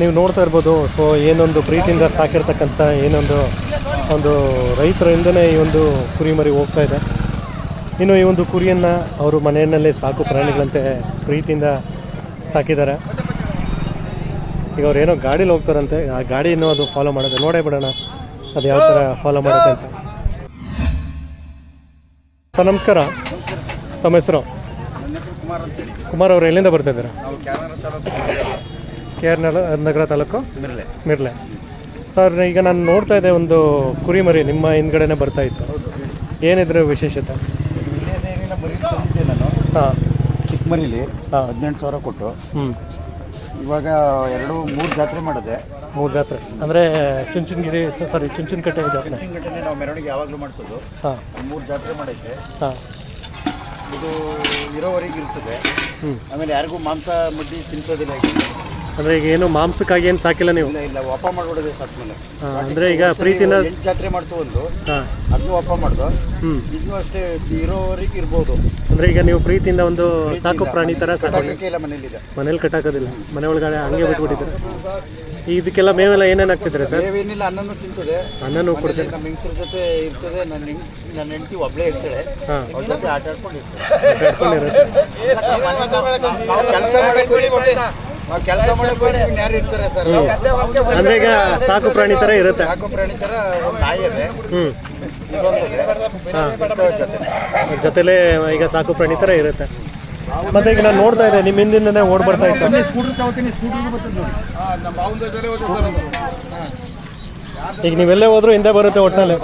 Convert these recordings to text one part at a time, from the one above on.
ನೀವು ನೋಡ್ತಾ ಇರ್ಬೋದು ಸೊ ಏನೊಂದು ಪ್ರೀತಿಯಿಂದ ಸಾಕಿರ್ತಕ್ಕಂಥ ಏನೊಂದು, ಒಂದು ರೈತರಿಂದನೇ ಈ ಒಂದು ಕುರಿಮರಿ ಹೋಗ್ತಾ ಇದೆ. ಇನ್ನು ಈ ಒಂದು ಕುರಿಯನ್ನು ಅವರು ಮನೆಯಲ್ಲೇ ಸಾಕು ಪ್ರಾಣಿಗಳಂತೆ ಪ್ರೀತಿಯಿಂದ ಸಾಕಿದ್ದಾರೆ. ಈಗ ಅವ್ರು ಏನೋ ಗಾಡೀಲಿ ಹೋಗ್ತಾರಂತೆ, ಆ ಗಾಡಿಯನ್ನು ಅದು ಫಾಲೋ ಮಾಡೋದು ನೋಡೇ ಬಿಡೋಣ, ಅದು ಯಾವ ಥರ ಫಾಲೋ ಮಾಡುತ್ತೆ ಅಂತ. ಸರ್, ನಮಸ್ಕಾರ. ತಮ್ಮ ಹೆಸರು? ಕುಮಾರ್ ಅಂತೇಳಿ ಕುಮಾರ್ ಅವರು ಎಲ್ಲಿಂದ ಬರ್ತಾ ಇದ್ದಾರೆ? ನಾವು ಕ್ಯಾನರ ತಾಲೂಕು K R Nagar taluk? Mirle. Mirle. Sir ಈಗ ನಾನು ನೋಡ್ತಾ ಇದ್ದೆ ಒಂದು ಕುರಿಮರಿ ನಿಮ್ಮ ಹಿಂದ್ಗಡೆನೆ ಬರ್ತಾ ಇತ್ತು. ಏನಿದ್ರೆ ವಿಶೇಷತೆ? ವಿಶೇಷ ಏನಿಲ್ಲ ಮರಿ ತಂದಿದ್ದೆ ನಾನು. ಹಾಂ. ಚಿಕ್ಕ ಮರಿಲಿ ಹಾಂ. ಹದಿನೆಂಟು ಸಾವಿರ ಕೊಟ್ಟು ಹ್ಞೂ ಇವಾಗ ಎರಡು ಮೂರು ಜಾತ್ರೆ ಮಾಡಿದೆ. ಮೂರು ಜಾತ್ರೆ. ಅಂದರೆ ಚುಂಚನಗಿರಿ ಸಾರಿ ಚುಂಚನಕಟ್ಟೆ ಜಾತ್ರೆ. ಗಂಟೆ ನಾವು ಮೆರವಣಿಗೆ ಯಾವಾಗಲೂ ಮಾಡಿಸೋದು. ಹಾಂ. ಮೂರು ಜಾತ್ರೆ ಮಾಡೈತೆ ಹಾಂ. ಇದು ಇರೋವರೆಗೆ ಇರ್ತದೆ. ಆಮೇಲೆ ಯಾರಿಗೂ ಮಾಂಸ ಮುಟ್ಟಿ ತಿನ್ಸೋದಿಲ್ಲ ಅಂದ್ರೆ ಅಂದರೆ ಈಗ ಏನು ಮಾಂಸಕ್ಕಾಗಿ ಏನು ಸಾಕಿಲ್ಲ ನೀವು? ಇಲ್ಲ ಇಲ್ಲ ವಾಪ ಮಾಡ್ಬಿಡೋದೆ ಸಾಕ್ಮೇಲೆ ಮೇಲೆ ಅಂದರೆ ಈಗ ಪ್ರೀತಿನ ಎಂಟು ಜಾತ್ರೆ ಮಾಡ್ತು ಒಂದು. ಹಾಂ. ಅದನ್ನು ವಾಪ ಮಾಡ್ದು. ಇದನ್ನು ಅಷ್ಟೇ ಇರೋವರೆಗೆ ಇರ್ಬೋದು. ಅಂದ್ರೆ ಈಗ ನೀವು ಪ್ರೀತಿಯಿಂದ ಒಂದು ಸಾಕು ಪ್ರಾಣಿ ತರ ಸಾಕು. ಮನೇಲಿ ಇಲ್ಲ ಮನೇಲಿದೆ. ಮನೇಲಿ ಕಟ್ಟಾಕೋದಿಲ್ಲ. ಮನೆ ಒಳಗಡೆ ಹಂಗೆ ಬಿಟ್ಬಿಟ್ಟಿದ್ದಾರೆ? ಇದಕ್ಕೆಲ್ಲ ಮೇವೆಲ್ಲ ಏನೇನು ಹಾಕ್ತಿದ್ರೆ ಸರ್? ಏನಿಲ್ಲ ಅನ್ನನೂ ತಿಂತದೆ. ಅನ್ನನೂ ಕೊಡ್ತೇನೆ ಕೊಡ್ತೀರಿ? ನಮ್ಮ ಹೆಂಗಸ್ರ ಜೊತೆ ಇರ್ತದೆ. ನನ್ನ ಹೆಂಗ್ ನನ್ನ ಹೆಂಡತಿ ಒಬ್ಳೇ ಇರ್ತಾಳೆ. ಹಾಂ. ಅವ್ರ ಜೊತೆ ಆಟ ಆಡ್ಕೊಂಡು ಇರ್ತಾಳೆ. ಕಟ್ಕೊಂಡಿರುತ್ತೆ ನಾವು ಕೆಲಸ ಮಾಡಕ್ ಹೋಗಿ ನಾವು ಕೆಲಸ ಮಾಡಕ್ ಹೋಗಿ ಯಾರು ಇರ್ತಾರೆ ಸರ್? ಅಂದರೆ ಈಗ ಸಾಕು ಪ್ರಾಣಿ ತರ ಇರುತ್ತೆ. ಸಾಕು ಪ್ರಾಣಿ ತರ ಒಂದು ನಾಯಿ ಇದೆ. ಹ್ಞೂ ಇದೊಂದಿದೆ ಹಾಂ. ಇರ್ತವೆ ಈಗ ಸಾಕು ಪ್ರಾಣಿ ತರ ಇರುತ್ತೆ. ಮತ್ತೆ ಈಗ ನಾನು ನೋಡ್ತಾ ಇದ್ದೆ ನಿಮ್ಮ ಹಿಂದಿಂದನೇ ಓಡ್ ಬರ್ತಾ ಇತ್ತು. ಸ್ಕೂಟರ್ ತಗೋತೀನಿ ಸ್ಕೂಟರ್ ಬರ್ತದೆ ನೋಡಿ. ಈಗ ನೀವೆಲ್ಲೇ ಹೋದ್ರು ಹಿಂದೆ ಬರುತ್ತೆ ಒಟ್ಟಿನಲ್ಲಿ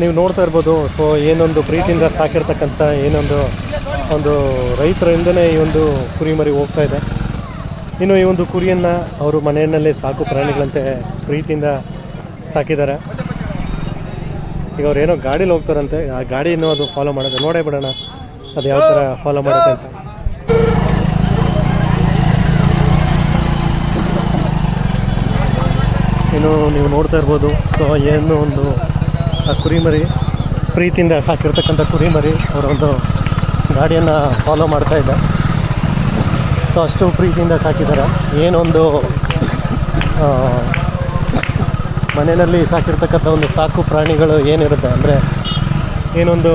ನೀವು ನೋಡ್ತಾ ಇರ್ಬೋದು, ಸೊ ಏನೊಂದು ಪ್ರೀತಿಯಿಂದ ಸಾಕಿರ್ತಕ್ಕಂಥ ಏನೊಂದು, ಒಂದು ರೈತರಿಂದನೇ ಈ ಒಂದು ಕುರಿಮರಿ ಹೋಗ್ತಾ ಇದೆ. ಇನ್ನು ಈ ಒಂದು ಕುರಿಯನ್ನು ಅವರು ಮನೆಯಲ್ಲೇ ಸಾಕು ಪ್ರಾಣಿಗಳಂತೆ ಪ್ರೀತಿಯಿಂದ ಸಾಕಿದ್ದಾರೆ. ಈಗ ಅವ್ರು ಏನೋ ಗಾಡೀಲಿ ಹೋಗ್ತಾರಂತೆ, ಆ ಗಾಡಿನೂ ಅದು ಫಾಲೋ ಮಾಡೋದು. ನೋಡೇ ಬಿಡೋಣ, ಅದು ಯಾವ ಥರ ಫಾಲೋ ಮಾಡುತ್ತೆ ಅಂತ. ಇನ್ನು ನೀವು ನೋಡ್ತಾ ಇರ್ಬೋದು. ಸೊ ಏನು ಒಂದು, ಆ ಕುರಿಮರಿ, ಪ್ರೀತಿಯಿಂದ ಸಾಕಿರ್ತಕ್ಕಂಥ ಕುರಿಮರಿ ಅವರೊಂದು ಗಾಡಿಯನ್ನು ಫಾಲೋ ಮಾಡ್ತಾ ಇದೆ. ಸೊ ಅಷ್ಟು ಪ್ರೀತಿಯಿಂದ ಸಾಕಿದ್ದಾರೆ. ಏನೊಂದು ಮನೆಯಲ್ಲಿ ಸಾಕಿರ್ತಕ್ಕಂಥ ಒಂದು ಸಾಕು ಪ್ರಾಣಿಗಳು ಏನಿರುತ್ತೆ ಅಂದರೆ, ಏನೊಂದು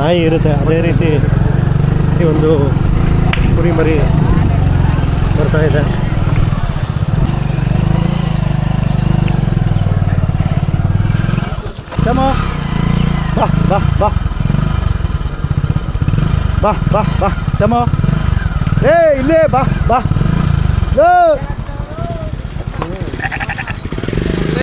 ನಾಯಿ ಇರುತ್ತೆ. ಅದೇ ರೀತಿ ಈ ಒಂದು ಕುರಿಮರಿ ಬರ್ತಾ ಇದೆ ಕ್ಷಮ ಬಾ ಬಾ ಬಾ ಬಾ ಬಾ ಬಾ ಏ ಇಲ್ಲೇ ಬಾ ಬಾ ಏ